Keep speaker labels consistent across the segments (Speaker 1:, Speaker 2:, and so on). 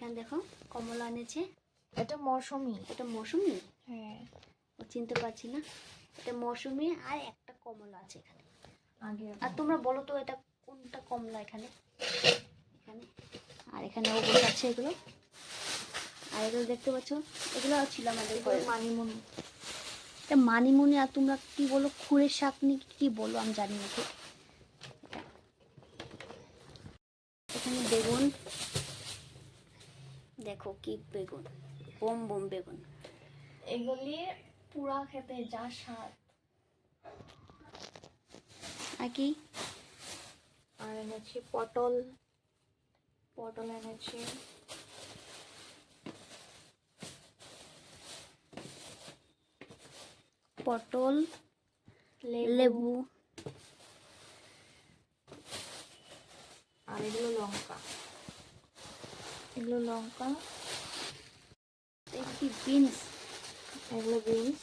Speaker 1: এখানে দেখো কমলা এনেছে।
Speaker 2: এটা মৌসুমি।
Speaker 1: এটা মৌসুমি?
Speaker 2: হ্যাঁ।
Speaker 1: ও চিনতে পারছি না। এটা মৌসুমি আর একটা কমলা আছে এখানে।
Speaker 2: আগে
Speaker 1: আর তোমরা বলো তো এটা কোনটা কমলা এখানে? এখানে। আর এখানে ও বসে আছে এগুলো। আর এগুলো দেখতে পাচ্ছ এগুলো ছিল আমাদের
Speaker 2: মানিমুনি।
Speaker 1: এটা মানিমুনি আর তোমরা কি বলো খুঁড়ের শাক নি কি বলো আমি জানি না এখানে বেগুন দেখো কি বেগুন বোম বোম বেগুন।
Speaker 2: এগুলি পুরা খেতে যা স্বাদ।
Speaker 1: আর কি?
Speaker 2: আর এনেছি পটল পটল এনেছি।
Speaker 1: পটল
Speaker 2: লেবু।
Speaker 1: লেবু।
Speaker 2: আর এগুলো লঙ্কা। এগুলো লঙ্কা,
Speaker 1: একটি বিনস,
Speaker 2: এগুলো বিনস।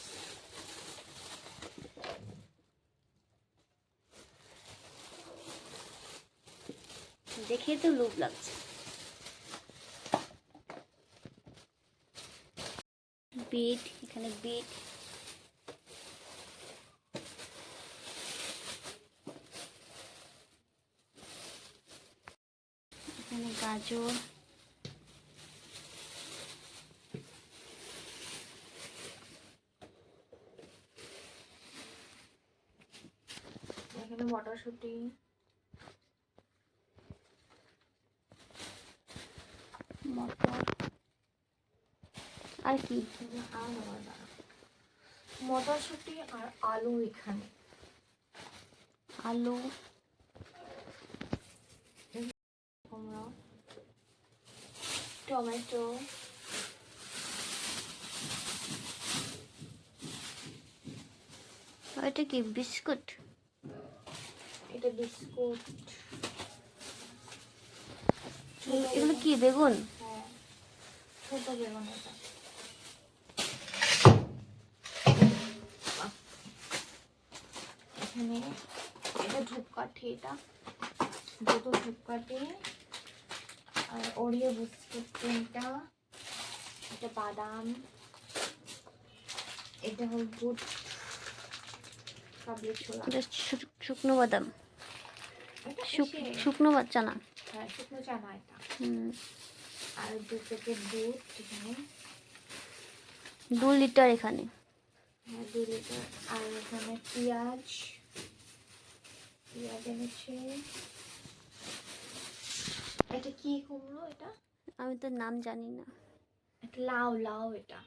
Speaker 1: দেখে তো লোভ লাগছে। বিট, এখানে বিট। এখানে গাজর।
Speaker 2: এখানে মটরশুঁটি।
Speaker 1: মটর। আর কি?
Speaker 2: মটরশুঁটি আর আলু এখানে।
Speaker 1: আলু।
Speaker 2: টমেটো।
Speaker 1: এটা কি বিস্কুট?
Speaker 2: এটা বিস্কুট।
Speaker 1: এগুলো কি বেগুন?
Speaker 2: হ্যাঁ ছোট বেগুন এটা। এখানে এটা ধূপকাঠি এটা। দুটো ধূপকাঠি আর ওরিও বিস্কুট তিনটা। এটা বাদাম। এটা হল বুট কাবলি ছোলা
Speaker 1: শুকনো বাদাম? শুকনো বাচ্চা না
Speaker 2: হ্যাঁ শুকনো চানা এটা। আর দু প্যাকেট দুধ এখানে।
Speaker 1: দু লিটার এখানে?
Speaker 2: হ্যাঁ দু লিটার। আর এখানে পেঁয়াজ। পেঁয়াজ এনেছে। এটা কি কুমড়ো এটা?
Speaker 1: আমি তো নাম জানি না।
Speaker 2: এটা লাউ লাউ এটা।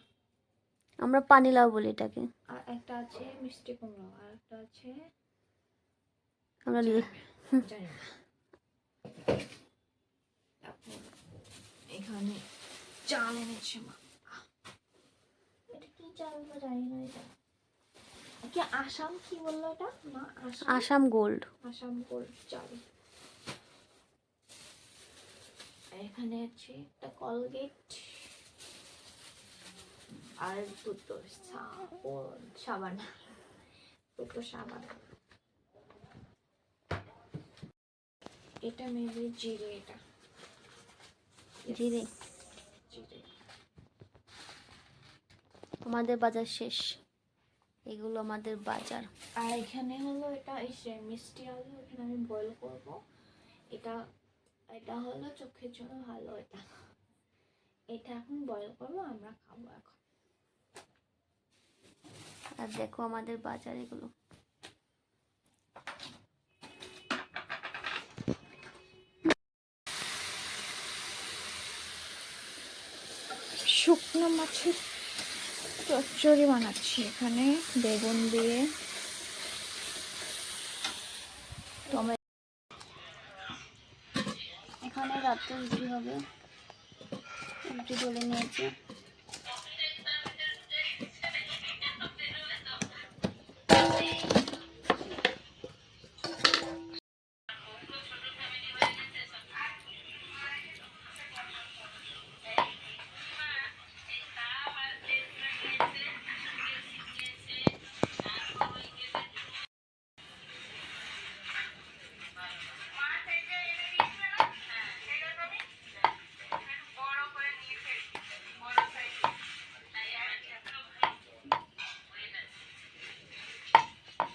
Speaker 1: আমরা পানি লাউ বলি এটাকে।
Speaker 2: আর একটা আছে মিষ্টি কুমড়ো আর একটা আছে
Speaker 1: আমরা
Speaker 2: এখানে চাল এনেছে মা। এটা কি চাল জানি না এটা। কি আসাম কি বলল এটা? না আসাম।
Speaker 1: আসাম গোল্ড।
Speaker 2: আসাম গোল্ড চাল এখানে আছে একটা কলগেট আর দুটো সাবান। দুটো সাবান। এটা মেবি জিরে এটা।
Speaker 1: জিরে।
Speaker 2: জিরে।
Speaker 1: আমাদের বাজার শেষ। এগুলো আমাদের বাজার।
Speaker 2: আর এখানে হলো এটা এই মিষ্টি আলু এখানে আমি বয়েল করব। এটা এটা হলো চোখের জন্য ভালো এটা। এটা এখন বয়েল করব আমরা খাব এখন।
Speaker 1: আর দেখো আমাদের বাজার এগুলো।
Speaker 2: শুকনো মাছের চচ্চড়ি বানাচ্ছি এখানে, বেগুন দিয়ে। টমেটো
Speaker 1: এখানে রাত্রে রুটি হবে। রুটি বলে নিয়েছে।